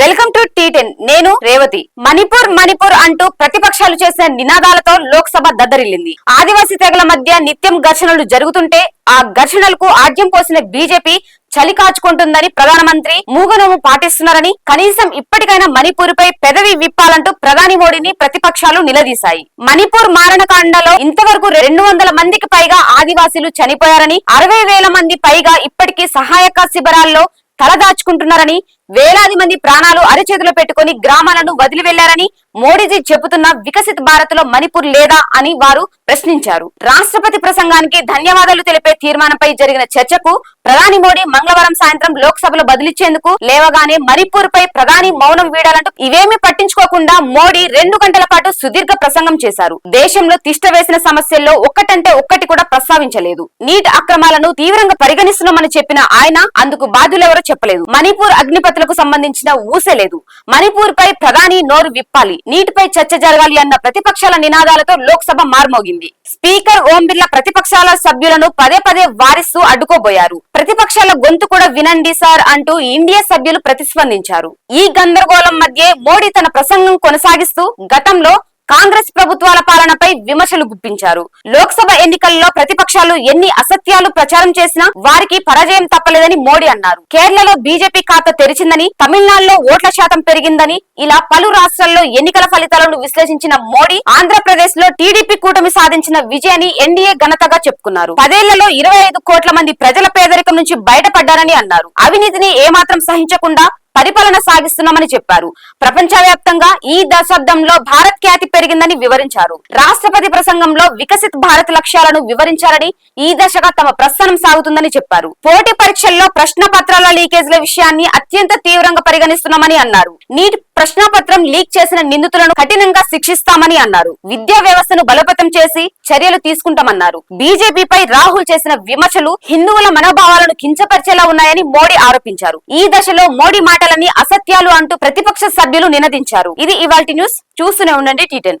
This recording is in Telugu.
Welcome to tea ten. నేను రేవతి. మణిపూర్ మణిపూర్ అంటూ ప్రతిపక్షాలు చేసిన నినాదాలతో లోక్సభ దద్దరిల్లింది. ఆదివాసీ తెగల మధ్య నిత్యం ఘర్షణలు జరుగుతుంటే ఆ ఘర్షణలకు ఆద్యం పోసిన బీజేపీ చలి కాచుకుంటుందని ప్రధానమంత్రి మూగనోము పాటిస్తున్నారని కనీసం ఇప్పటికైనా మణిపూర్ పై పెదవి విప్పాలంటూ ప్రధాని మోడీని ప్రతిపక్షాలు నిలదీశాయి. మణిపూర్ మారణకాండలో ఇంతవరకు రెండు వందల మందికి పైగా ఆదివాసీలు చనిపోయారని అరవై వేల మంది పైగా ఇప్పటికీ సహాయక శిబిరాల్లో తలదాచుకుంటున్నారని వేలాది మంది ప్రాణాలు అరచేతిలో పెట్టుకుని గ్రామాలను వదిలి వెళ్ళారని మోడీజీ చెబుతున్న వికసిత్ భారత్లో మణిపూర్ లేదా అని వారు ప్రశ్నించారు. రాష్ట్రపతి ప్రసంగానికి ధన్యవాదాలు తెలిపే తీర్మానంపై జరిగిన చర్చకు ప్రధాని మోడీ మంగళవారం సాయంత్రం లోక్సభలో బదిలిచ్చేందుకు లేవగానే మణిపూర్ పై ప్రధాని మౌనం వీడాలంటూ ఇవేమీ పట్టించుకోకుండా మోడీ రెండు గంటల పాటు సుదీర్ఘ ప్రసంగం చేశారు. దేశంలో తిష్ట వేసిన సమస్యల్లో ఒక్కటంటే ఒక్కటి కూడా ప్రస్తావించలేదు. నీటి అక్రమాలను తీవ్రంగా పరిగణిస్తున్నామని చెప్పిన ఆయన అందుకు బాధ్యులెవరో చెప్పలేదు. మణిపూర్ అగ్నిపతులకు సంబంధించిన ఊసే లేదు. మణిపూర్ పై ప్రధాని నోరు విప్పాలి. నీటిపై చర్చ జరగాలి అన్న ప్రతిపక్షాల నినాదాలతో లోక్సభ మార్మోగింది. స్పీకర్ ఓం బిర్లా ప్రతిపక్షాల సభ్యులను పదే పదే వారిస్తూ అడ్డుకోబోయారు. ప్రతిపక్షాల గొంతు కూడా వినండి సార్ అంటూ ఇండియా సభ్యులు ప్రతిస్పందించారు. ఈ గందరగోళం మధ్య మోడీ తన ప్రసంగం కొనసాగిస్తూ గతంలో కాంగ్రెస్ ప్రభుత్వాల పాలన పాలనపై విమర్శలు గుప్పించారు. లోక్సభ ఎన్నికల్లో ప్రతిపక్షాలు ఎన్ని అసత్యాలు ప్రచారం చేసినా వారికి పరాజయం తప్పలేదని మోడీ అన్నారు. కేరళలో బీజేపీ ఖాతా తెరిచిందని తమిళనాడులో ఓట్ల శాతం పెరిగిందని ఇలా పలు రాష్ట్రాల్లో ఎన్నికల ఫలితాలను విశ్లేషించిన మోడీ ఆంధ్రప్రదేశ్లో టీడీపీ కూటమి సాధించిన విజయాన్ని ఎన్డీఏ ఘనతగా చెప్పుకున్నారు. పదేళ్ళలో ఇరవై ఐదు కోట్ల మంది ప్రజల పేదరికం నుంచి బయటపడ్డారని అన్నారు. అవినీతిని ఏమాత్రం సహించకుండా పరిపాలన సాగిస్తున్నామని చెప్పారు. ప్రపంచవ్యాప్తంగా ఈ దశాబ్దంలో భారత్ ఖ్యాతి పెరిగిందని వివరించారు. రాష్ట్రపతి ప్రసంగంలో వికసిత్ భారత్ లక్ష్యాలను వివరించారని ఈ దశగా తమ ప్రస్థానం సాగుతుందని చెప్పారు. పోటీ పరీక్షల్లో ప్రశ్న పత్రాల లీకేజ్ల విషయాన్ని అత్యంత తీవ్రంగా పరిగణిస్తున్నామని అన్నారు. నీట్ ప్రశ్నపత్రం లీక్ చేసిన నిందితులను కఠినంగా శిక్షిస్తామని అన్నారు. విద్యా వ్యవస్థను బలోపేతం చేసి చర్యలు తీసుకుంటామన్నారు. బీజేపీపై రాహుల్ చేసిన విమర్శలు హిందువుల మనోభావాలను కించపరిచేలా ఉన్నాయని మోడీ ఆరోపించారు. ఈ దశలో మోడీ మాటలని అసత్యాలు అంటూ ప్రతిపక్ష సభ్యులు నినదించారు. ఇది ఇవాల్టి న్యూస్. చూస్తూనే ఉండండి టీటెన్